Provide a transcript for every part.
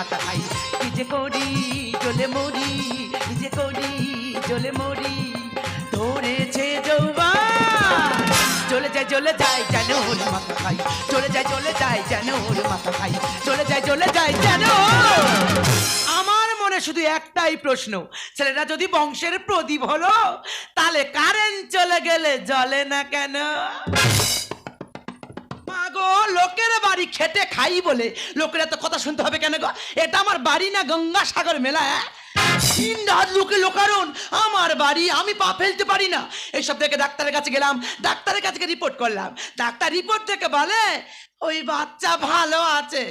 মাথা খাই কি যে করি জলে মরি করি জলে মরি। ধরেছে চলে যায় চলে যায়, যেন মাথা খাই। চলে যায় চলে যায়, যেন মাথা খাই। চলে যায় চলে যায়, যেন আমার মনে শুধু একটাই প্রশ্ন ছেলেটা যদি বংশের প্রদীপ হলো, তাহলে কারেন্ট চলে গেলে জ্বলে না কেন? গো লোকের বাড়ি খেটে খাই বলে। লোকের এত কথা শুনতে হবে কেন গো? এটা আমার বাড়ি না গঙ্গা সাগর মেলা হ্যাঁ? তিন রাত লোকে আমার বাড়ি, আমি পা ফেলতে পারি না। এইসব থেকে ডাক্তারের কাছে গেলাম, ডাক্তারের কাছে রিপোর্ট করলাম। ডাক্তার রিপোর্ট থেকে বলে, ওই বাচ্চা ভালো আছে।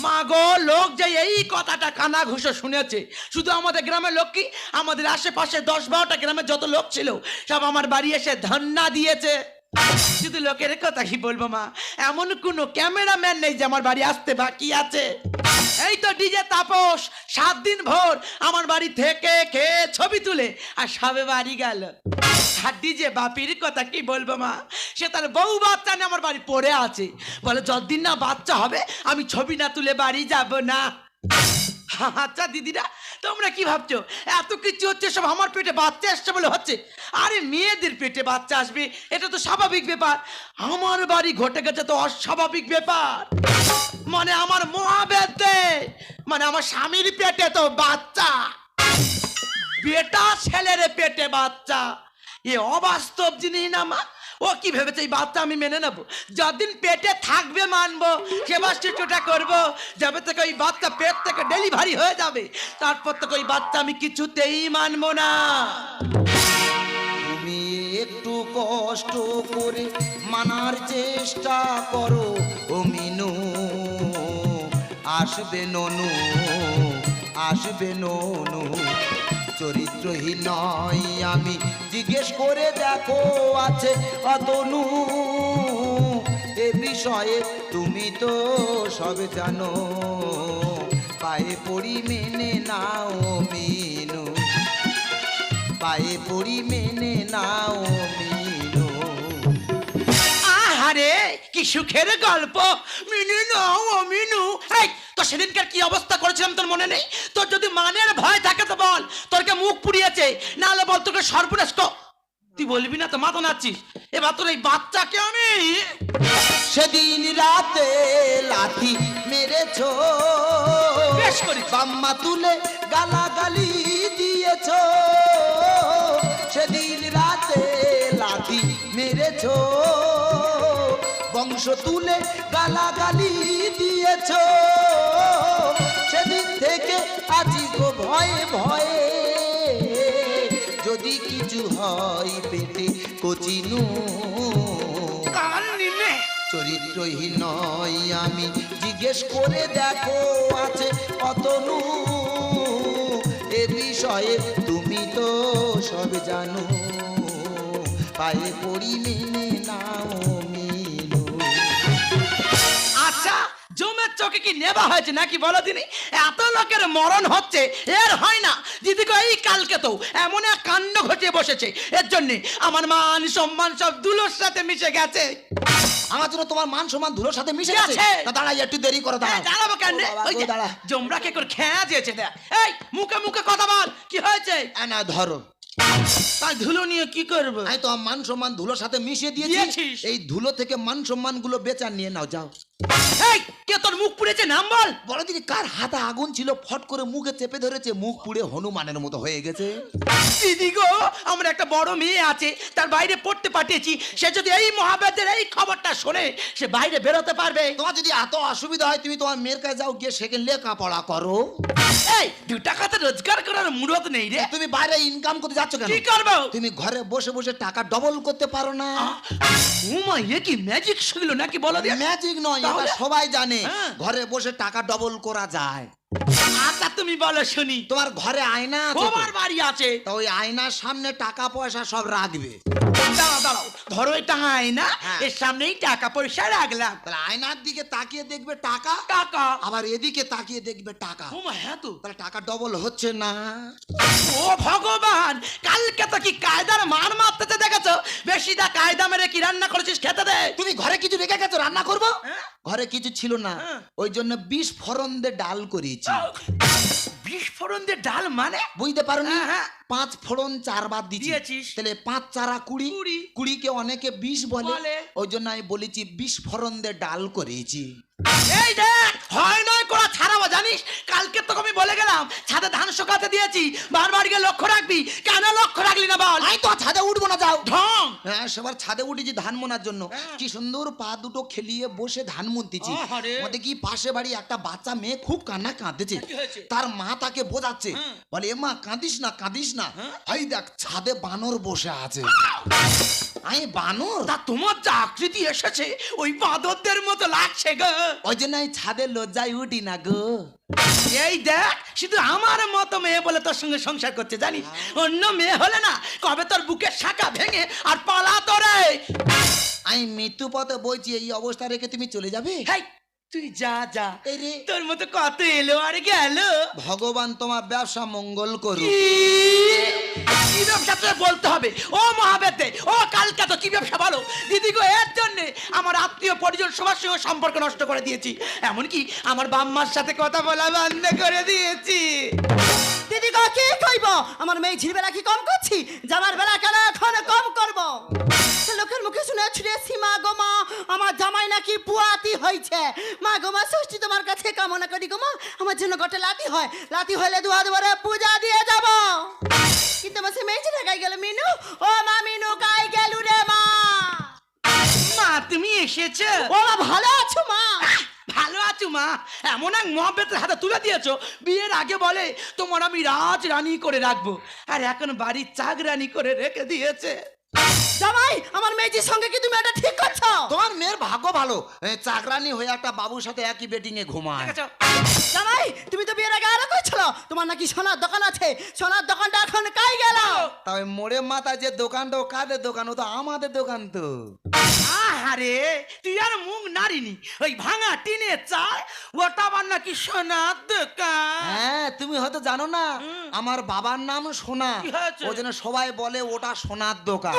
মা গো, লোক যে এই কথাটা কানা ঘুষো শুনেছে। শুধু আমাদের গ্রামের লোক কি? আমাদের আশেপাশে দশ বারোটা গ্রামের যত লোক ছিল, সব আমার বাড়ি এসে ধন্না দিয়েছে। শুধু লোকের কথা কি বলব, মা। এমন কোনো ক্যামেরাম্যান নেই যে আমার বাড়ি আসতে বাকি আছে। এই তো ডিজে তাপস, সাত দিন ভোর আমার বাড়ি থেকে খেয়ে ছবি তুলে আর সবে বাড়ি গেল। আর ডিজে বাপির কথা কি বলব, মা? সে তার বউ বাচ্চা নিয়ে আমার বাড়ি পড়ে আছে। বলে, যতদিন না বাচ্চা হবে, আমি ছবি না তুলে বাড়ি যাব না। আচ্ছা দিদিরা, তোমরা কি ভাবছ? এত কিছু হচ্ছে, সব আমার পেটে বাচ্চা আসছে বলে হচ্ছে। আরে মেয়েদের পেটে বাচ্চা আসবে, এটা তো স্বাভাবিক ব্যাপার। আমার বাড়ি ঘটে গেছে তো অস্বাভাবিক ব্যাপার। মানে আমার মহাবেদে মানে আমার স্বামীর পেটে তো বাচ্চা। বেটা ছেলের পেটে বাচ্চা। এ অবাস্তব জিনিস না, মা? ও কি ভেবেছে, এই বাচ্চা আমি মেনে নেব? যতদিন পেটে থাকবে মানবো সেবা শিশুটা করব, যাবে থেকে ওই বাচ্চা পেট থেকে ডেলিভারি হয়ে যাবে। তারপর থেকে ওই বাচ্চা আমি কিছুতেই মানবো না। তুমি একটু কষ্ট করে মানার চেষ্টা করো, ও মিনু। আসবে ননু আসবে ননু। চরিত্রহীন নয় আমি। জিজ্ঞেস করে দেখো আছে অতনু। এ বিষয়ে তুমি তো সব জানো। পায়ে পড়ি মেনে নাও মিনু। পায়ে পড়ি মেনে নাও মিনু। আহারে, কি সুখের গল্প। মিনু নাও মিনু। তো সেদিনকার কি অবস্থা করেছিলাম তোর মনে নেই? তোর যদি মানের ভয় থাকে তো বল তোরকে মুখ পুড়িয়েছে না হলে বল তোকে সর্বনাশ তুই বলবি না তো মাথা নাচ্ছিস। এবার তোর এই বাচ্চাকে আমি সেদিন রাতে লাথি মেরেছ। বেশ করেছি। বাম্মা তুলে গালাগালি দিয়েছ। সেদিন রাতে লাথি মেরেছ। বংশ তুলে গালাগালি দিয়েছ। ভয়ে ভয়ে। যদি কিছু হয় পেটে কচিনু চরিত্রহীন নয় আমি। জিজ্ঞেস করে দেখো আছে অতনু এ বিষয়ে তুমি তো সব জানো। পায়ে পড়ি মেনে নাও মিনু জমের চোখে কি নেবা হয়েছে নাকি বলো দিনি এত লোকের মরণ হচ্ছে এর হয় না। দিদিকে এই কালকে তো এমন এক কাণ্ড ঘটিয়ে বসেছে। এর জন্য আমার মান সম্মান সব দুলোর সাথে মিশে গেছে। আমার জন্য তোমার মান সম্মান ধুলোর সাথে মিশে গেছে। তা দাঁড়াই একটু দেরি করো এই, দাঁড়াও দাঁড়াবো কেন? ওই দাঁড়া। জমরাকে করে খেয়া দিয়েছে এই মুখে মুখে কথা বল কি হয়েছে? না ধরো। তাই ধুলো নিয়ে কি করব? আমি তো মান সম্মান ধুলোর সাথে মিশিয়ে দিয়েছি। দিয়েছিস? এই ধুলো থেকে মান সম্মানগুলো বেচার নিয়ে নাও যাও। এই কে তোর মুখ পুড়েছে নাম বল। বলো দিদি কার হাতে আগুন ছিল? ফট করে মুখে চেপে ধরেছে মুখ পুড়ে হনুমানের মতো হয়ে গেছে। দিদি গো আমার একটা বড় মেয়ে আছে তার বাইরে পড়তে পাঠিয়েছি। সে যদি এই মহাবেদের এই খবরটা শোনে সে বাইরে বেরোতে পারবে। তোমার যদি এত অসুবিধা হয় তুমি তোমার মেয়ের কাছে যাও গিয়ে সেখানে লেখাপড়া করো। এই দু টাকা তো রোজগার করার মুরত নেই রে। তুমি বাইরে ইনকাম করতে যাচ্ছ কেন? কি করব? তুমি ঘরে বসে বসে টাকা ডবল করতে পারো না। উমা এ কি ম্যাজিক শিখলো নাকি বলো ম্যাজিক নয় তাহলে? সবাই জানে হ্যাঁ। ঘরে বসে টাকা ডবল করা যায় আচ্ছা তুমি বলো শুনি। তোমার ঘরে আয়না আছে তোমার বাড়ি আছে। তা ওই আয়নার সামনে টাকা পয়সা সব রাখবে। দাঁড়াও দাঁড়াও। ধরো এটা আয়না হ্যাঁ। এর সামনেই টাকা পয়সা রাখলাম। তাহলে আয়নার দিকে তাকিয়ে দেখবে টাকা টাকা। আবার এদিকে তাকিয়ে দেখবে টাকা। ও হ্যাঁ তো। তাহলে টাকা ডবল হচ্ছে না। ও ভগবান কালকে তো কি কায়দার মার মারতে দেখেছ? বেশি দা কায়দা মেরে কি রান্না করেছিস খেতে দে। তুমি ঘরে কিছু রেখে গেছো রান্না করব? হ্যাঁ? ঘরে কিছু ছিল না। হ্যাঁ। ওই জন্য বিষ ফোড়ন দিয়ে ডাল করিয়েছি। বিস্ফোরণ দিয়ে ডাল মানে বুঝতে পারোনি হ্যাঁ, হ্যাঁ। পাঁচ ফোড়ন চারবার দিয়েছি দিয়েছিস। তাহলে পাঁচ চারা কুড়ি কুড়ি। কুড়িকে অনেকে বিষ বলে। ওই জন্য আমি বলেছি ফোড়ন দিয়ে ডাল করেছি এই হয় নয় করা ছাড়াবো জানিস? কালকে তোকে আমি বলে গেলাম ছাদে ধান শুকাতে দিয়েছি বারবার গিয়ে লক্ষ্য রাখবি। কেন লক্ষ্য রাখলি না বল? আমি তো ছাদে উঠবো না যাও। ঢং! হ্যাঁ সবার ছাদে উঠেছি ধান মোনার জন্য। হ্যাঁ। কি সুন্দর পা দুটো খেলিয়ে বসে ধান মুনতেছি। মধ্যে কি পাশে বাড়ি একটা বাচ্চা মেয়ে খুব কান্না কাঁদতেছে। তার মা তাকে বোঝাচ্ছে। হ্যাঁ। বলে এ মা কাঁদিস না কাঁদিস না। হ্যাঁ। এই দেখ ছাদে বানর বসে আছে। আমি বানর! তা তোমার যা আকৃতি এসেছে ওই বাঁদরদের মতো লাগছে গো। ওই জন্য ছাদে লজ্জায় উঠি না গো। এই দেখ শুধু আমার মতো মেয়ে বলে তোর সঙ্গে সংসার করছে জানিস? অন্য মেয়ে হলে না কবে তোর বুকের শাখা ভেঙে আর পালা তোরে। আমি মৃত্যু পথে বইছি এই অবস্থা রেখে তুমি চলে যাবে? হেই, তুই যা যা। তোর মতো কত এলো আর গেল? ভগবান তোমার ব্যবসা মঙ্গল করুক। কি? ব্যবসা তোকে বলতে হবে? ও মহাবেদে ও কালকে তো কি ব্যবসা বলো? দিদি গো এর জন্যে আমার আত্মীয় পরিজন সবার সঙ্গে সম্পর্ক নষ্ট করে দিয়েছি। এমনকি আমার বাম্মার সাথে কথা বলা বন্ধ করে দিয়েছি। দিদি গো কি কইব? আমার মেয়ে ঝির বেলা কি কম করছি? জামার বেলা কেন এখন কম করব? লোকের মুখে শুনে ছুড়ে সীমা গো মা। আমার জামাই নাকি পুয়াতি হয়েছে মা গো মা ষষ্ঠী তোমার কাছে কামনা করি গো মা। আমার জন্য গোটে লাতি হয়। লাতি হইলে দুয়া দুয়ারে পূজা দিয়ে যাব। কিন্তু আমার সে মেয়ে ছেলে গাই গেল মিনু। ও মা মিনু গাই গেল রে মা। মা তুমি এসেছ? ও মা ভালো আছো মা। ভালো আছো মা? এমন এক মহাবেতের হাতে তুলে দিয়েছ। বিয়ের আগে বলে, তোমার আমি রাজ রানী করে রাখব। আর এখন বাড়ির চাক রানী করে রেখে দিয়েছে। জামাই আমার মেয়েটির সঙ্গে কি তুমি এটা ঠিক করছ? তোমার মেয়ের ভাগ্য ভালো। চাকরানি হয়ে একটা বাবুর সাথে একই বেটিং এ ঘুমায়। জামাই তুমি তো বিয়ের আগে আরও তোমার নাকি সোনার দোকান আছে। সোনার দোকানটা এখন কাই গেল? তবে মোড়ে মাথা যে দোকানটা ও কাদের দোকান? ও তো আমাদের দোকান তো। আহারে তুই আর মুখ নারিনি ওই ভাঙা টিনে চাল ওটা আবার নাকি সোনার দোকান। হ্যাঁ তুমি হয়তো জানো না আমার বাবার নাম সোনা? ওই জন্য সবাই বলে ওটা সোনার দোকান।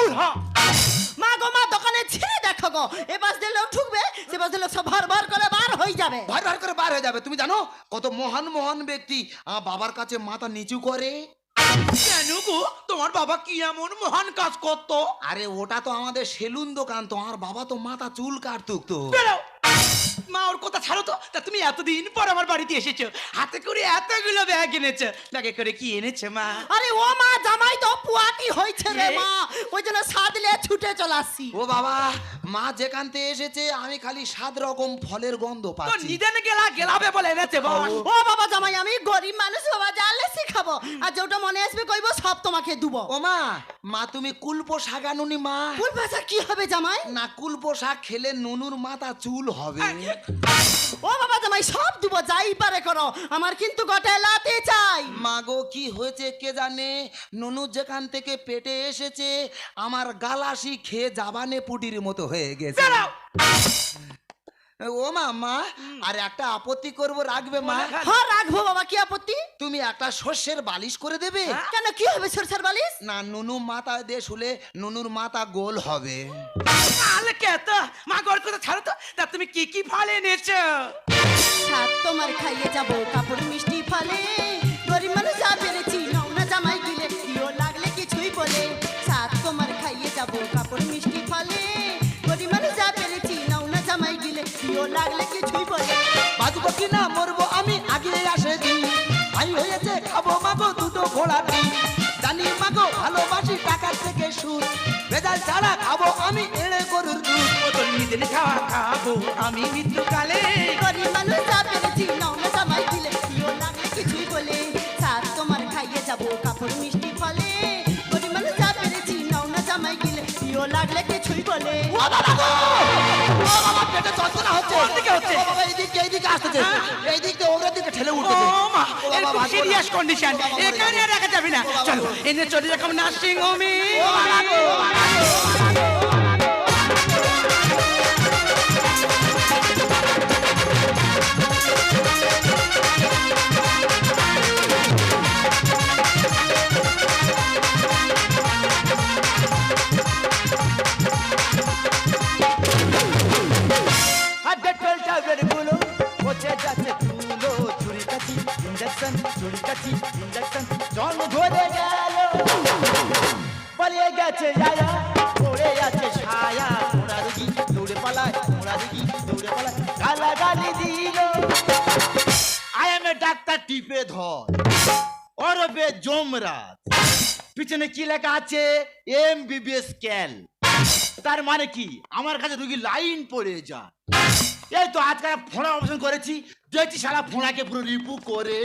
মা গো মা দোকানে ছিঁড়ে দেখো গো। এ বাস দিয়ে লোক ঢুকবে সে পাশ দিয়ে লোক সব ভর ভর করে বার হয়ে যাবে। ভার ভার করে বার হয়ে যাবে তুমি জানো? কত মহান মহান ব্যক্তি আমার বাবার কাছে মাথা নিচু করে। কেন গো? তোমার বাবা কি এমন মহান কাজ করতো? আরে ওটা তো আমাদের সেলুন দোকান তো আমার বাবা তো মাথা চুল কাটতুক তো বেরো! মা ওর কথা ছাড়ো তো। তা তুমি এতদিন পর আমার বাড়িতে এসেছ। হাতে করে এতগুলো ব্যাগ এনেছো। ব্যাগে করে কি এনেছে মা? আরে ও মা জামাই তো পুয়াটি হয়েছে রে মা। ওই জন্য সাদলে ছুটে ও বাবা মা যেখান থেকে এসেছে আমি খালি সাত রকম ফলের গন্ধ পাচ্ছি। নিদেন গেলা গেলাবে বলে এনেছে ও বাবা জামাই আমি গরিব মানুষ বাবা জানলে শিখাবো। আর যেটা মনে আসবে কইব সব তোমাকে দুবো। ও মা মা তুমি কুলপো শাগানুনি মা। ফুল ভাষা কি হবে জামাই? না কুলপো শাক খেলে নুনুর মাথা চুল হবে। ও বাবা জামাই সব দিব যাই পারে করো। আমার কিন্তু গোটে লাতে চাই। মাগো কি হয়েছে কে জানে? নুনু যেখান থেকে পেটে এসেছে আমার গালাসি খেয়ে জাবানে পুটির মতো হয়ে গেছে। ও মা মা আর একটা আপত্তি করব রাখবে মা? হ্যাঁ রাখব বাবা কি আপত্তি? তুমি একটা শস্যের বালিশ করে দেবে। কেন কি হবে সরষের বালিশ? না নুনু মাথা দিয়ে শুলে নুনুর মাথা গোল হবে। কালকে তো মা গড় কথা ছাড়ো তো। তা তুমি কি কি ফল এনেছো? তোমার খাইয়ে যাব কাপড় মিষ্টি ফলে। লাগলে কিছুই বলে। বাজবো কি না মরবো আমি আগে আসে দিই ভাই হয়েছে খাব মাগো দুটো ঘোড়া দিই জানি মাগো ভালোবাসি টাকার থেকে সুর ভেজাল ছাড়া খাব আমি এড়ে গরুর দুধ। ও খাওয়া খাব আমি মৃত্যুকালে গরিব মানুষ যা পেরেছি দিও লাগলে কিছুই বলে ও বাবা গো! ও বাবা, পেটে যন্ত্রণা হচ্ছে। কোন দিকে হচ্ছে? ও বাবা, এইদিকে, এইদিকে আসতেছে। এইদিক দিয়ে ওর দিকে ঠেলে উঠতেছে। ও মা, ও বাবা, সিরিয়াস কন্ডিশন এখানে আর রাখা যাবে না চলো এনে চলে যাকম নার্সিং হোমে কাছি ইঞ্জেকশন জল ধরে গেল। পালিয়ে গেছে জায়া পড়ে যাচ্ছে ছায়া। মোড়া রুগী দৌড়ে পালায় মোড়া রুগী দৌড়ে পালায় গালা গালি দিল। আই এম এ ডাক্তার টিপে ধর। অরবে জমরাত পিছনে কি লেখা আছে? এম বিবিএস ক্যাল তার মানে কি? আমার কাছে রুগী লাইন পড়ে যা এই তো আজকাল ফোড়া অপারেশন করেছি। দেখছি সারা ফোড়াকে পুরো রিপু করে।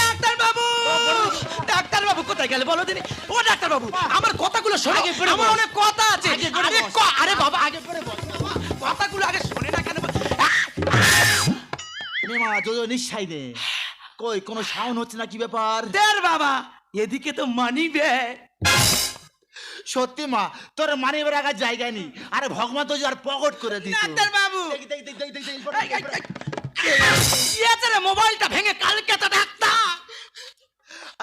ডাক্তার বাবু ডাক্তার বাবু কোথায় গেলে বলো দিনি? ও ডাক্তার বাবু আমার কথাগুলো শোনো। আমার অনেক কথা আছে। আরে আরে বাবা আগে বস কথাগুলো আগে শোনে না কেন? নেমা যোজো নিশ্চয় দে কই কোনো সাউন্ড হচ্ছে না কি ব্যাপার? দের বাবা এদিকে তো মানি ব্যাগ সত্যি মা তোর মানি রাখার জায়গা নেই। আরে ভগবান তো আর পকট করে ডাক্তার বাবু। মোবাইলটা ভেঙে কালকে তো ডাক্তার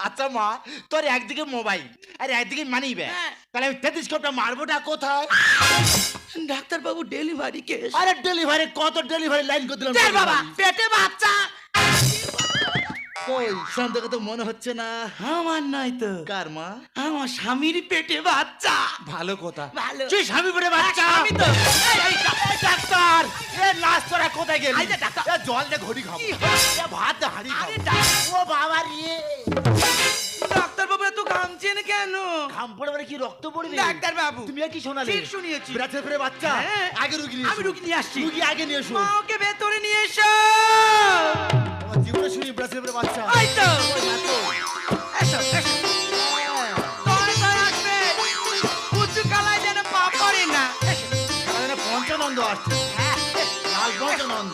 আচ্ছা মা তোর একদিকে মোবাইল আর একদিকে মানি ব্যাগ। হ্যাঁ। তাহলে আমি টেলিস্কোপটা মারবোটা কোথায়। ডাক্তার বাবু ডেলিভারি কে আরে ডেলিভারি কত ডেলিভারি লাইন করে দিলাম। বাবা পেটে বাচ্চা। কই? তো মনে হচ্ছে না। আমার নয় তো। কার মা? আমার স্বামীর পেটে বাচ্চা। ভালো কথা। ভালো। তুই স্বামী পেটে বাচ্চা। আমি তো। ডাক্তার এ নাচ তোরা কোথায় গেলি? এই ডাক্তার। জল দে ঘড়ি? এ ভাত হাড়ি খাব। ও বাবা রে। ডাক্তার বাবু এত ঘামছেন কেন? ঘাম পড়ে মানে কি রক্ত পড়বে? ডাক্তার বাবু তুমি কি শোনালে? ঠিক শুনিয়েছি। বিরাটের ফেরে বাচ্চা? হ্যাঁ। আগে রুগী নিয়ে আমি রুগী নিয়ে আসছি। রুগী আগে নিয়ে এসো। মা ওকে ভেতরে নিয়ে এসো। জীবনে শুনি বিরাটের ফেরে বাচ্চা। ওই তো। এসো এসো। পঞ্চানন্দ আসছে। হ্যাঁ, লাল পঞ্চানন্দ।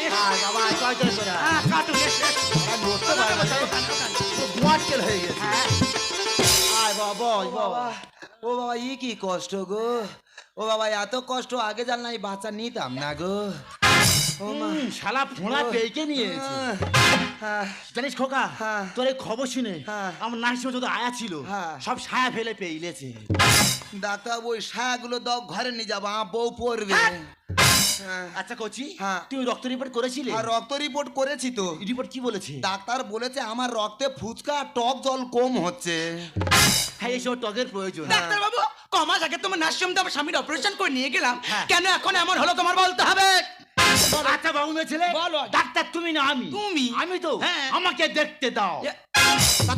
বাবা করে হ্যাঁ, কাটুন, পারে হয়ে গেছে। হ্যাঁ। আয় বাবা বাবা। ও বাবা ই কি কষ্ট গো। ও বাবা এত কষ্ট আগে জানলে বাচ্চা নিতাম না গো। ও মা। হুম, শালা ফোঁড়া পেয়েকে নিয়েছে। হ্যাঁ, জানিস খোকা হ্যাঁ। তোর এই খবর শুনে হ্যাঁ। আমার যত আয়া ছিল হ্যাঁ। সব ছায়া ফেলে পেইলেছে ডাক্তার ওই দাও ঘরে নিয়ে যাব বউ পড়বে। আচ্ছা কোচি হ্যাঁ। তুমি রক্ত রিপোর্ট করেছিলে? আর রক্ত রিপোর্ট করেছি তো। রিপোর্ট কি বলেছে? ডাক্তার বলেছে আমার রক্তে ফুচকা আর টক জল কম হচ্ছে। হ্যাঁ এইসব টকের প্রয়োজন। ডাক্তার বাবু কমাস আগে তোমার নার্সিং আমার স্বামীর অপারেশন করে নিয়ে গেলাম। হ্যাঁ। কেন এখন এমন হলো তোমার বলতে হবে? আচ্ছা বাবু ছেলে বলো। ডাক্তার তুমি না আমি তুমি? আমি তো হ্যাঁ। আমাকে দেখতে দাও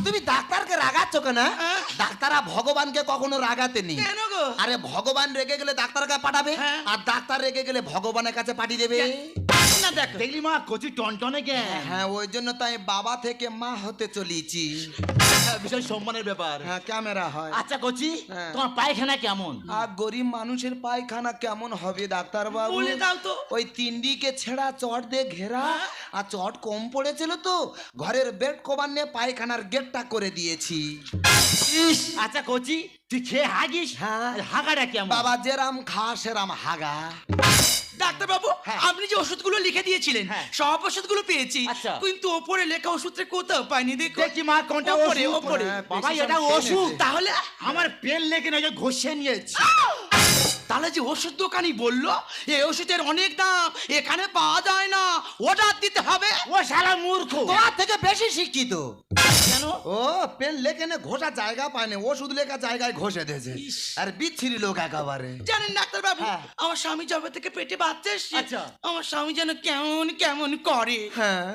তুমি ডাক্তারকে রাগাচ্ছ কেন হ্যাঁ। ডাক্তাররা ভগবানকে কখনো রাগাতে নি কেন গো আরে ভগবান রেগে গেলে ডাক্তার কাছে পাঠাবে হ্যাঁ। আর ডাক্তার রেগে গেলে ভগবানের কাছে পাঠিয়ে দেবে না দেখো দেখলি মা কচি টনটনে জ্ঞান হ্যাঁ ওই জন্য তাই বাবা থেকে মা হতে চলেছি হ্যাঁ, সম্মানের ব্যাপার। হ্যাঁ ক্যামেরা হয়। আচ্ছা কচি হ্যাঁ। তোমার পায়খানা কেমন? আর গরিব মানুষের পায়খানা কেমন হবে ডাক্তার বাবু বলে দাও তো। ওই ছেঁড়া চট দিয়ে ঘেরা। আর চট কম পড়েছিল তো ঘরের বেড কভার নিয়ে পায়খানার গেটটা করে দিয়েছি। ইস, আচ্ছা কচি তুই খেয়ে হাগিস? হ্যাঁ। হাগাটা কেমন? বাবা যেরাম খা সেরাম হাগা। ডাক্তার বাবু হ্যাঁ। আপনি যে ওষুধগুলো লিখে দিয়েছিলেন হ্যাঁ। সব ওষুধগুলো পেয়েছি আচ্ছা। কিন্তু ওপরে লেখা ওষুধটা কোথাও পাইনি দেখো দেখি মা কোনটা ওপরে, ওষুধ ওপরে। বাবা এটা ওষুধ তাহলে আমার পেন লেগে না ঘষে নিয়েছি তাহলে যে ওষুধ দোকানি বলল এই ওষুধের অনেক দাম এখানে পাওয়া যায় না অর্ডার দিতে হবে ও শালা মূর্খ তোমার থেকে বেশি শিক্ষিত কেন ও পেন লেখে নে ঘষা জায়গা পায়নি ওষুধ লেখা জায়গায় ঘষে দিয়েছে আর বিচ্ছিরি লোক একেবারে জানেন ডাক্তার বাবু হ্যাঁ। আমার স্বামী জবে থেকে পেটে বাচ্চা আচ্ছা। আমার স্বামী যেন কেমন কেমন করে হ্যাঁ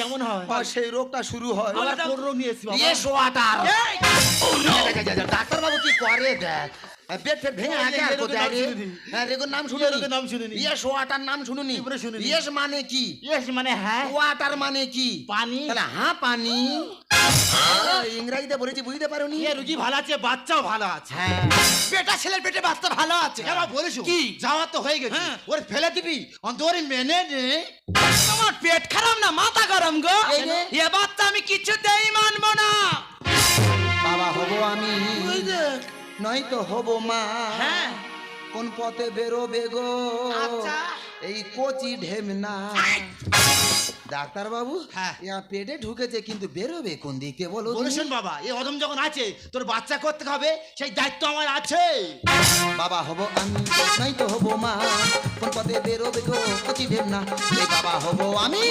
কেমন হয় সেই রোগটা শুরু হয় রোগ নিয়েছি ইয়ে ডাক্তার বাবু কি করে দেখ পেট ভেঙে আগে আর কোথায় রে? হ্যাঁ রেগোর নাম এই শুনুনি। নাম শুনিনি। ইয়ে সোয়াটার নাম শুনুনি। ইয়েস মানে কি? ইয়েস মানে হ্যাঁ। ওয়াটার মানে কি? পানি। তাহলে হ্যাঁ। পানি ইংরাজিতে বলেছি বুঝতে পারোনি? এ রুগী ভালো আছে বাচ্চাও ভালো আছে। হ্যাঁ। বেটা ছেলের পেটে বাচ্চা ভালো আছে। এবার বলিস কি? যাওয়া তো হয়ে গেছে। হ্যাঁ। ওর ফেলে দিবি। অন্ত ওর মেনে নে। তোমার পেট খারাপ না মাথা গরম গো। এ বাচ্চা আমি কিছুতেই মানবো না। নয়তো হব মা। হ্যাঁ। কোন পথে বেরোবে গো? আচ্ছা। এই কচি ঢেমনা ডাক্তার বাবু হ্যাঁ। পেটে ঢুকেছে কিন্তু বেরোবে কোন দিকে বলো? বাবা এই অদম যখন আছে তোর বাচ্চা করতে হবে সেই দায়িত্ব আমার আছে বাবা হব আমি নয়তো হব মা কোন পথে বেরোবে গো কচি ঢেমনা এই বাবা হব আমি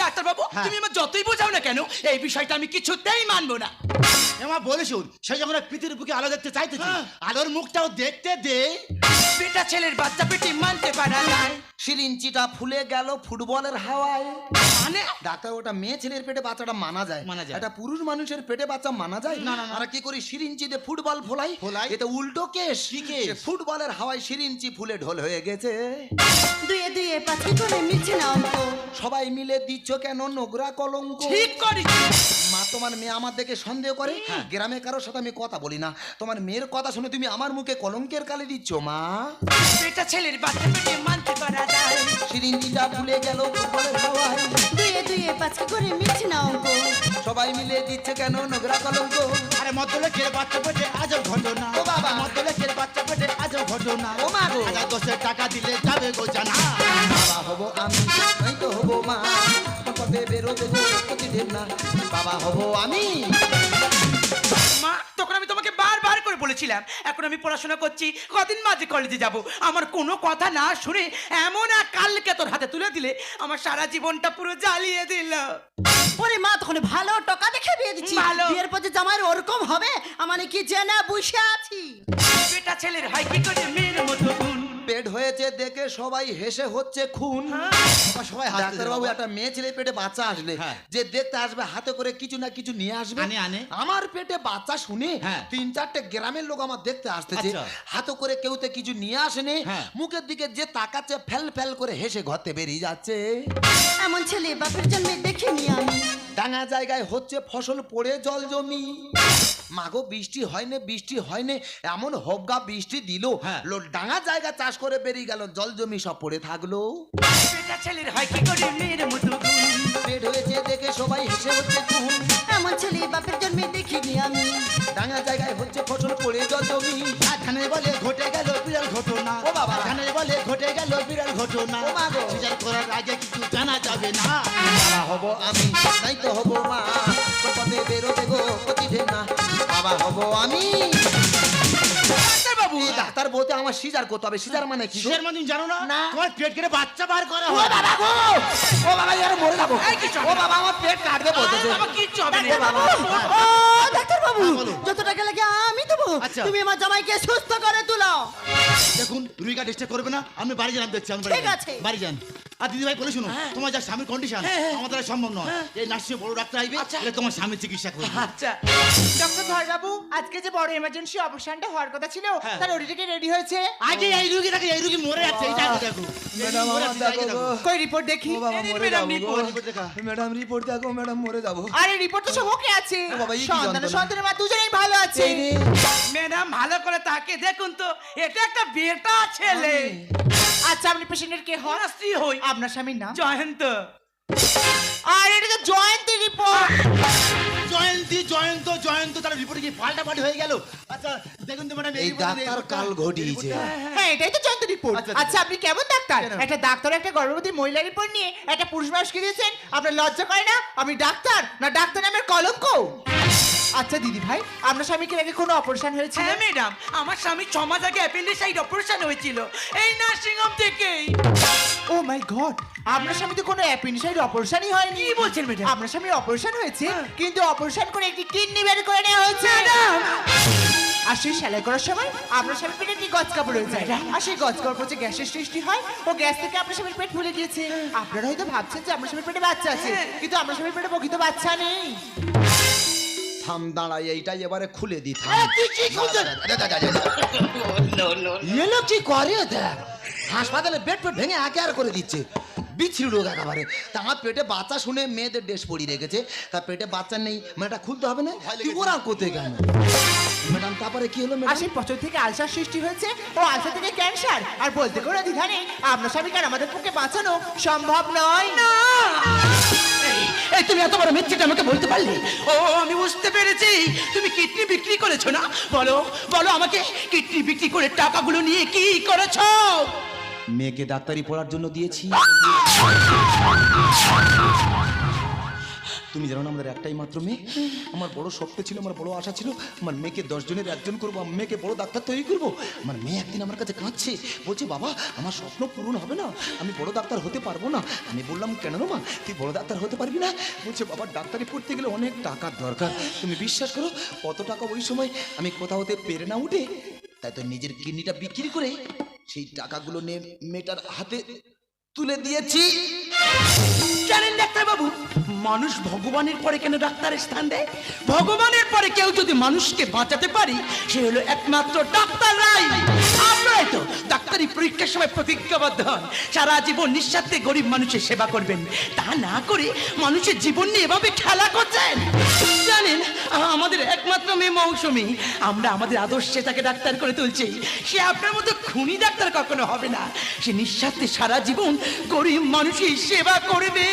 ডাক্তার বাবু হ্যাঁ। তুমি আমার যতই বোঝাও না কেন এই বিষয়টা আমি কিছুতেই মানবো না এমা বলিস সেই যখন ওর পৃথিবীর বুকে আলো দেখতে চাইতেছি হ্যাঁ। আলোর মুখটাও দেখতে দে বেটা ছেলের বাচ্চা পেটে মানতে পারা যায়। সিরিঞ্চিটা ফুলে গেল ফুটবলের হাওয়ায়। মানে? ডাক্তার ওটা মেয়ে ছেলের পেটে বাচ্চাটা মানা যায়। মানা যায়। এটা পুরুষ মানুষের পেটে বাচ্চা মানা যায়? না, না। আর কি করি? সিরিঞ্চিতে ফুটবল ফোলাই? ফোলাই? এটা উল্টো কেস কি কেস? ফুটবলের হাওয়ায় সিরিঞ্চি ফুলে ঢোল হয়ে গেছে। দুয়ে দুয়ে পাখি করে মিলছে না অঙ্ক সবাই মিলে দিচ্ছ কেন নোংরা কলঙ্ক? ঠিক করি মা তোমার মেয়ে আমার দেখে সন্দেহ করে। হ্যাঁ। গ্রামে কারোর সাথে আমি কথা বলি না। তোমার মেয়ের কথা শুনে তুমি আমার মুখে কলঙ্কের কালি দিচ্ছ মা। বেটা ছেলের বাচ্চা পেটে মানতে পারা যায় সিরিঞ্চিটা ফুলে গেল ফুটবলের হাওয়ায়। দুয়ে দুয়ে পাখি করে মিলছে না অঙ্ক সবাই মিলে দিচ্ছে কেন নোংরা কলঙ্ক? আরে মদ্যলোকের বাচ্চা পেটে আজব ঘটনা ও বাবা। মদ্যলোকের বাচ্চা পেটে আজব ঘটনা ও মা গো। দশের টাকা দিলে যাবে গো জানা। হব আমি নয়তো হব মা। পথে বেরোবে গো প্রতিদিন না বাবা হব আমি। মা তখন আমি তোমাকে বারবার করে বলেছিলাম এখন আমি পড়াশোনা করছি কদিন মাঝে কলেজে যাব। আমার কোনো কথা না শুনে এমন এক কালকে তোর হাতে তুলে দিলে আমার সারা জীবনটা পুরো জ্বালিয়ে দিল। ওরে মা তখন ভালো টাকা দেখে বিয়ে দিচ্ছি। ভালো। বিয়ের পর যে জামাইয়ের ওরকম হবে আমার কি জেনে বসে আছি। বেটা ছেলের হয় কি করে? হয়েছে দেখে সবাই হেসে হচ্ছে খুন সবাই হাসতে ডাক্তার বাবু একটা মেয়ে ছেলে পেটে বাচ্চা আসলে হ্যাঁ। যে দেখতে আসবে হাতে করে কিছু না কিছু নিয়ে আসবে আনে, আনে। আমার পেটে বাচ্চা শুনে হ্যাঁ। তিন চারটে গ্রামের লোক আমার দেখতে আসতেছে আচ্ছা। হাতে করে কেউতে কিছু নিয়ে আসেনি হ্যাঁ। মুখের দিকে যে তাকাচ্ছে ফেল ফেল করে হেসে ঘর ঘরতে বেরিয়ে যাচ্ছে এমন ছেলে বাপের জন্মে দেখিনি আমি ডাঙা জায়গায় হচ্ছে ফসল পড়ে জল জমি। মাগো বৃষ্টি হয়নি বৃষ্টি হয়নি এমন হবগা বৃষ্টি দিল। হ্যাঁ। ডাঙা জায়গা চাষ করে বেরিয়ে গেল জল জমি সব পড়ে থাকল। বেটা ছেলের হয় কি করে মেয়ের মতো পেট হয়েছে দেখে সবাই হেসে হচ্ছে এমন ছেলে বাপের জন্মে দেখিনি আমি। ডাঙা জায়গায় হচ্ছে ফসল পড়ে জল জমি। আর ধানে বলে ঘটে গেল বিড়াল ঘটনা। ও বাবা। ধানে বলে ঘটে গেল বিড়াল ঘটনা। মা করার আগে কিছু জানা যাবে না। বাবা হব আমি নাই তো হব মা। তোর পথে বেরোবে গো প্রতিদিন না বাবা হব আমি। ডাক্তার বাবু। ডাক্তার বলতে আমার সিজার করতে হবে? সিজার মানে কি? কিসের মানে জানো না। তোমার পেট কেটে বাচ্চা বার করা ও হয়। বাবা গো! ও বাবা ইয়ার মরে যাব? ও বাবা আমার পেট কাটবে বলতেছে। বাবা কিচ্ছু হবে না। বাবু। ও ডাক্তার বাবু হ্যাঁ, যত টাকা লাগে আমি দেবো। আচ্ছা। তুমি আমার জামাইকে সুস্থ করে তুলো। দেখুন রুইকা ডিস্টার্ব করবে না আমি বাড়ি যান দেখছি আমি ঠিক আছে। বাড়ি যান। আর দিদি ভাই বলে শুনো হ্যাঁ। তোমার যা স্বামীর কন্ডিশন আমাদের দ্বারা সম্ভব নয়। এই নার্সিং বড় ডাক্তার আইবে আচ্ছা। তাহলে তোমার স্বামীর চিকিৎসা করবে। আচ্ছা। ডক্টর ধরবাবু আজকে যে বড় এমার্জেন্সি অপারেশনটা হওয়ার কথা ছিল হ্যাঁ। তার ওটি রেডি হয়েছে? আগে এই রুগী দেখো এই রুগী মরে যাচ্ছে আগে দেখো। কই রিপোর্ট দেখি? ম্যাডাম, রিপোর্ট দেখা। ম্যাডাম রিপোর্ট দেখো ম্যাডাম মরে যাব। আরে রিপোর্ট তো সব ওকে আছে। বাবা, সন্তান যন্ত্রণা? মা দুজনেই ভালো আছে। ম্যাডাম ভালো করে তাকে দেখুন তো এটা একটা বেটা ছেলে। আচ্ছা আপনি পেশেন্টের কে হন? স্ত্রী হই। আপনার স্বামীর নাম? জয়ন্ত। আর এটা তো জয়ন্তী রিপোর্ট জয়ন্তী জয়ন্ত জয়ন্ত তার রিপোর্টে কি পাল্টা পাল্টি হয়ে গেল? আচ্ছা দেখুন তো ম্যাডাম এই ডাক্তার কাল ঘটিয়েছে। হ্যাঁ এটাই তো জয়ন্তী রিপোর্ট আচ্ছা, আচ্ছা। আপনি কেমন ডাক্তার? একটা ডাক্তার একটা গর্ভবতী মহিলা রিপোর্ট নিয়ে একটা পুরুষ মানুষকে দিয়েছেন। আপনার লজ্জা করে না? আমি ডাক্তার না ডাক্তার নামের কলঙ্ক? আচ্ছা দিদি ভাই আপনার স্বামীকে আগে কোনো অপারেশন হয়েছিল? হ্যাঁ ম্যাডাম আমার স্বামী ছ মাস আগে অ্যাপেন্ডিসাইড অপারেশন হয়েছিল। এই নার্সিং হোম থেকেই। ও মাই গড আপনার স্বামী তো কোনো অ্যাপেন্ডিসাইড অপারেশনই হয়নি। কি বলছেন ম্যাডাম? আপনার স্বামী অপারেশন হয়েছে কিন্তু অপারেশন করে একটি কিডনি বের করে নেওয়া হয়েছে। আর সেই সেলাই করার সময় আপনার স্বামী পেটে একটি গজ কাপড় হয়ে যায়। আর সেই গজ কাপড় যে গ্যাসের সৃষ্টি হয় ও গ্যাস থেকে আপনার স্বামীর পেট ফুলে গিয়েছে। আপনারা হয়তো ভাবছেন যে আপনার স্বামীর পেটে বাচ্চা আছে কিন্তু আপনার স্বামীর পেটে প্রকৃত বাচ্চা নেই। থাম দাঁড়াই এইটাই এবারে খুলে দি এলো কি করে দেখ? হাসপাতালে বেড পেট ভেঙে একে আর করে দিচ্ছে। বিচ্ছিরি রোগ একেবারে। তা আমার পেটে বাচ্চা শুনে মেয়েদের ড্রেস পরিয়ে রেখেছে। তা পেটে বাচ্চা নেই মানে এটা খুলতে হবে না। তুই ওরা কোথায় কেন? ম্যাডাম তারপরে কি হলো আর ম্যাডাম? সেই পচন থেকে আলসার সৃষ্টি হয়েছে। ও আলসার থেকে ক্যান্সার। আর বলতে কোনো দ্বিধা নেই আপনার স্বামীকে আর আমাদের পক্ষে বাঁচানো সম্ভব নয়। না। এই, এই তুমি এত বড় মিথ্যেটা আমাকে বলতে পারলে? ও আমি বুঝতে পেরেছি। তুমি কিডনি বিক্রি করেছ না? বলো বলো আমাকে কিডনি বিক্রি করে টাকাগুলো নিয়ে কি করেছ? মেয়েকে ডাক্তারি পড়ার জন্য দিয়েছি। তুমি জানো না আমাদের একটাই মাত্র মেয়ে? আমার বড় স্বপ্ন ছিল, আমার বড় আশা ছিল, আমার মেয়েকে দশজনের একজন করব আমার মেয়েকে বড় ডাক্তার তৈরি করব। আমার মেয়ে একদিন আমার কাছে কাঁদছে, বলছে, বাবা, আমার স্বপ্ন পূরণ হবে না, আমি বড় ডাক্তার হতে পারব না। আমি বললাম, কেন মা, তুই বড় ডাক্তার হতে পারবি না? বলছে, বাবা, ডাক্তারি পড়তে গেলে অনেক টাকার দরকার। তুমি বিশ্বাস করো, কত টাকা ওই সময় আমি কোথাও হতে পেরে না উঠে, তাই তো নিজের কিডনিটা বিক্রি করে সেই টাকাগুলো নিয়ে মেয়েটার হাতে তুলে দিয়েছি। জানেন ডাক্তার বাবু মানুষ ভগবানের পরে কেন ডাক্তারের স্থান দেয়? ভগবানের পরে কেউ যদি মানুষকে বাঁচাতে পারি, সে হলো একমাত্র ডাক্তাররাই আপনারাই তো ডাক্তারি পরীক্ষার সময় প্রতিজ্ঞাবদ্ধ হন সারা জীবন নিঃস্বার্থে গরিব মানুষের সেবা করবেন। তা না করে মানুষের জীবন নিয়ে এভাবে খেলা করছেন। জানেন, আমাদের একমাত্র মেয়ে মৌসুমি। আমরা আমাদের আদর্শে তাকে ডাক্তার করে তুলছি। সে আপনার মতো খুনি ডাক্তার কখনো হবে না। সে নিঃস্বার্থে সারা জীবন গরিব মানুষের সেবা করবে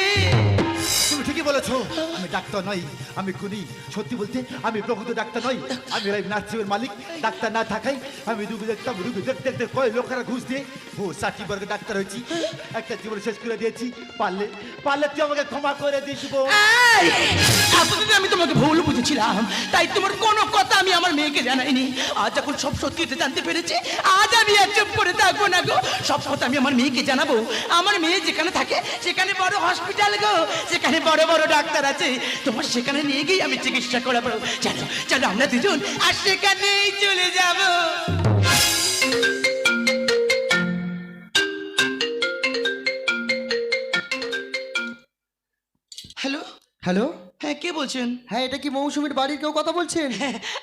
বলেছ? আমি ডাক্তার নই, আমি খুনি। সত্যি বলতে, আমি প্রকৃত ডাক্তার নই। আমি নার্সিংয়ের মালিক, ডাক্তার না থাকাই আমি রুগী দেখতাম রুগী দেখতে দেখতে কয় লোকেরা ঘুষ দিয়ে, ও ষাটি বর্গের ডাক্তার হয়েছি। একটা জীবন শেষ করে দিয়েছি। পারলে পারলে তুই আমাকে ক্ষমা করে দিস। আমি তোমাকে ভুল বুঝেছিলাম। তাই তোমার কোনো কথা আমি আমার মেয়েকে জানাইনি। আজ যখন সব সত্যিটা জানতে পেরেছে, আজ আমি আর চুপ করে থাকব না গো। সব কথা আমি আমার মেয়েকে জানাব। আমার মেয়ে যেখানে থাকে, সেখানে বড় হসপিটাল গো। সেখানে বড় বড় ডাক্তার আছে। তোমার সেখানে নিয়ে গিয়ে আমি চিকিৎসা করাবো। চলো চলো আমরা দুজন আর সেখানেই চলে যাব। হ্যালো? হ্যালো? হ্যাঁ কে বলছেন? হ্যাঁ এটা কি মৌসুমীর বাড়ির কেউ কথা বলছেন?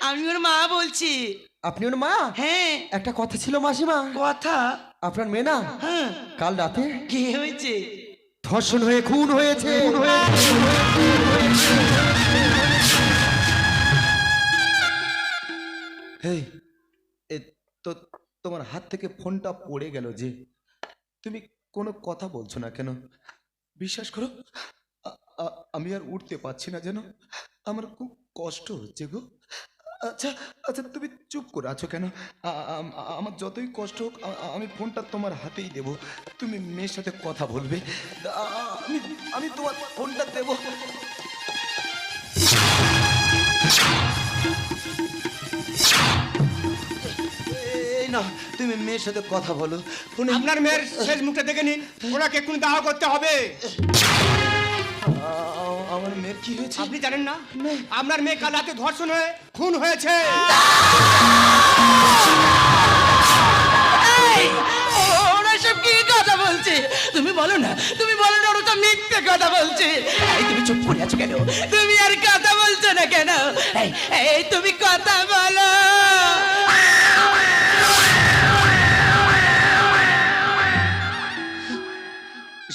আমি ওর মা বলছি। আপনি ওর মা? হ্যাঁ। একটা কথা ছিল মাসিমা। কথা? আপনার মেয়ে না? হ্যাঁ। কাল রাতে? কি হয়েছে? ধর্ষণ হয়ে খুন হয়েছে। তো তোমার হাত থেকে ফোনটা পড়ে গেল যে তুমি কোনো কথা বলছো না কেন? বিশ্বাস করো আমি আর উঠতে পারছি না যেন। আমার খুব কষ্ট হচ্ছে গো। আচ্ছা আচ্ছা তুমি চুপ করে আছো কেন? আমার যতই কষ্ট হোক আমি ফোনটা তোমার হাতেই দেব। তুমি মেয়ের সাথে কথা বলবে। আমি আমি তোমার ফোনটা দেবো। না তুমি মেয়ের সাথে কথা বলো। আপনার মেয়ের শেষ মুখটা দেখে নিন। ওনাকে এক্ষুনি দাহ করতে হবে। আমার মেয়ের কি হয়েছে? আপনি জানেন না? আপনার মেয়ে কাল রাতে ধর্ষণ হয়ে খুন হয়েছে। এই, ওরা সব কি কথা বলছে? তুমি বলো না তুমি বলো না ওরা তো মিথ্যে কথা বলছে। এই তুমি চুপ করে আছো কেন? তুমি আর কথা বলছো না কেন? এই তুমি কথা বলো।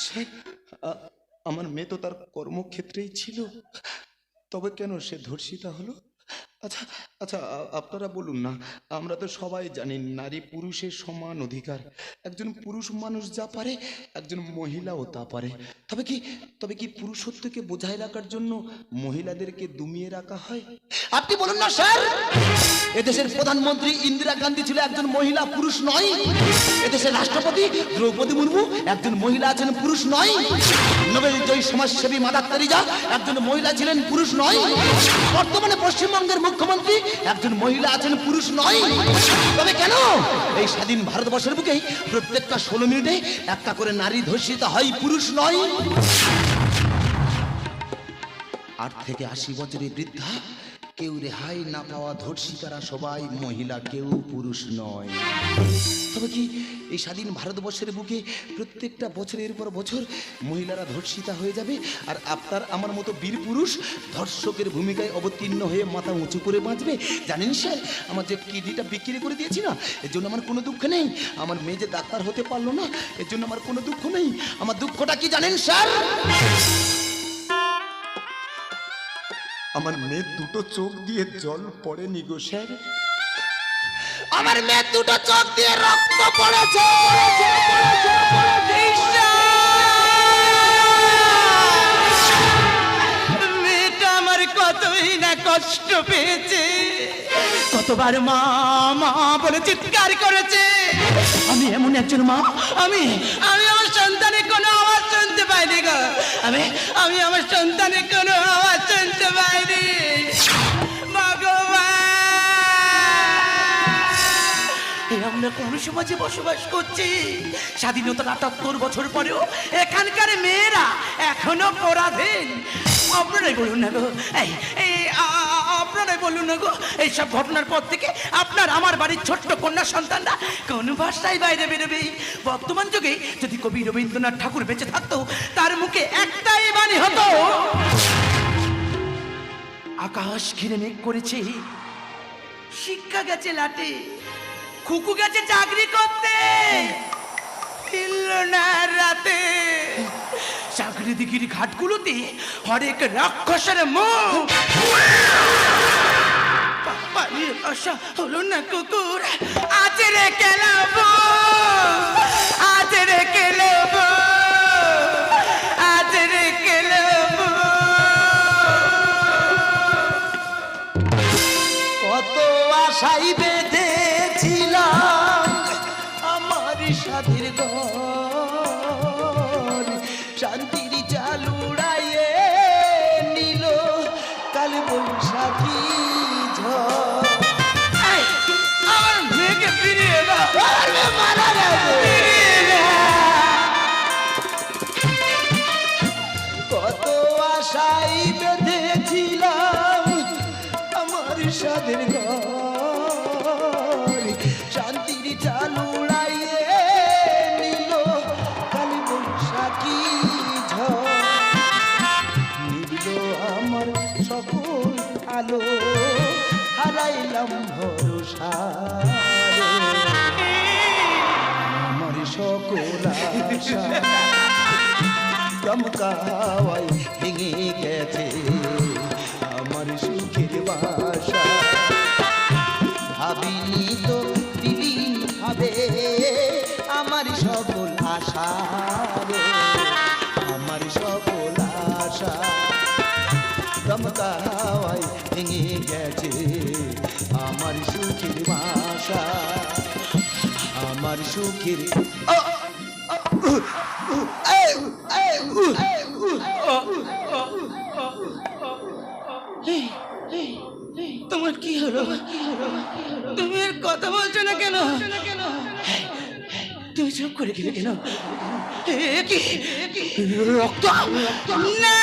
সে আমার মেয়ে তো তার কর্মক্ষেত্রেই ছিল। তবে কেন সে ধর্ষিতা হলো? আচ্ছা আচ্ছা আপনারা বলুন না, আমরা তো সবাই জানি নারী পুরুষের সমান অধিকার। একজন পুরুষ মানুষ যা পারে, একজন মহিলাও তা পারে। তবে কি তবে কি পুরুষত্বকে বোঝায় রাখার জন্য মহিলাদেরকে রাখা হয়? আপনি বলুন না, স্যার! এদেশের প্রধানমন্ত্রী ইন্দিরা গান্ধী ছিল একজন মহিলা, পুরুষ নয়। এদেশের রাষ্ট্রপতি দ্রৌপদী মুর্মু একজন মহিলা আছেন, পুরুষ নয়। নোবেল জয়ী সমাজসেবী মাদার তেরিজা একজন মহিলা ছিলেন, পুরুষ নয়। বর্তমানে পশ্চিমবঙ্গের মুখ্যমন্ত্রী, একজন মহিলা আছেন, পুরুষ নয়। তবে কেন? এই স্বাধীন ভারতবর্ষের বুকে প্রত্যেকটা ষোলো মিনিটে একটা করে নারী ধর্ষিত হয়, পুরুষ নয়। আট থেকে আশি বছরের বৃদ্ধা কেউ রেহাই না পাওয়া ধর্ষিতারা সবাই মহিলা, কেউ পুরুষ নয়। তবে কি এই স্বাধীন ভারতবর্ষের বুকে প্রত্যেকটা বছরের পর বছর মহিলারা ধর্ষিতা হয়ে যাবে? আর আপনার আমার মতো বীর পুরুষ ধর্ষকের ভূমিকায় অবতীর্ণ হয়ে মাথা উঁচু করে বাঁচবে? জানেন স্যার, আমার যে কিডনিটা বিক্রি করে দিয়েছি না, এর জন্য আমার কোনো দুঃখ নেই। আমার মেয়ে যে ডাক্তার হতে পারল না, এর জন্য আমার কোনো দুঃখ নেই। আমার দুঃখটা কি জানেন স্যার? আমার মেয়ের দুটো চোখ দিয়ে জল পড়েনি গো স্যার। আমার মেয়ের দুটো চোখ দিয়ে রক্ত পড়েছে। মেয়েটা আমার কতই না কষ্ট পেয়েছে। কতবার মা মা বলে চিৎকার করেছে। আমি এমন একজন মা, আমি আমি আমার সন্তানের কোনো শুনতে পাইনি গো। আমি আমি আমার সন্তানের কোনো আওয়াজ শুনতে পাইনি। আমরা কোন সমাজে বসবাস করছি? স্বাধীনতার আটাত্তর বছর পরেও এখানকার মেয়েরা এখনও পরাধীন। আপনারাই বলুন না গো। আপনারাই বলুন না গো এইসব ঘটনার পর থেকে আপনার আমার বাড়ির ছোট্ট কন্যা সন্তানরা কোন ভাষায় বাইরে বেরোবে। বর্তমান যুগে যদি কবি রবীন্দ্রনাথ ঠাকুর বেঁচে থাকতো, তার মুখে একটাই বাণী হতো, আকাশ ঘিরে মেঘ করেছে, শিক্ষা গেছে লাটে, খুকু গেছে চাকরি করতে, ফিরল না রাতে চাকরি দিঘির ঘাটগুলোতে হরেক রাক্ষসের মুখ। পানির হলো না কুকুর। আজ রে কেলাব আজ রে কত আশাই চমকাওয়াই ভেঙে গেছে আমার সুখের বাসা। ভাবিনি তো দিদিন হবে আমার সকল আশা আমার সকল আশা। চমকাওয়াই ভেঙে গেছে আমার সুখের বাসা, আমার সুখের তোমার কি হলো? তুমি আর কথা বলছো না কেন? তুমি চুপ করে গেলে কেন? রক্ত? না!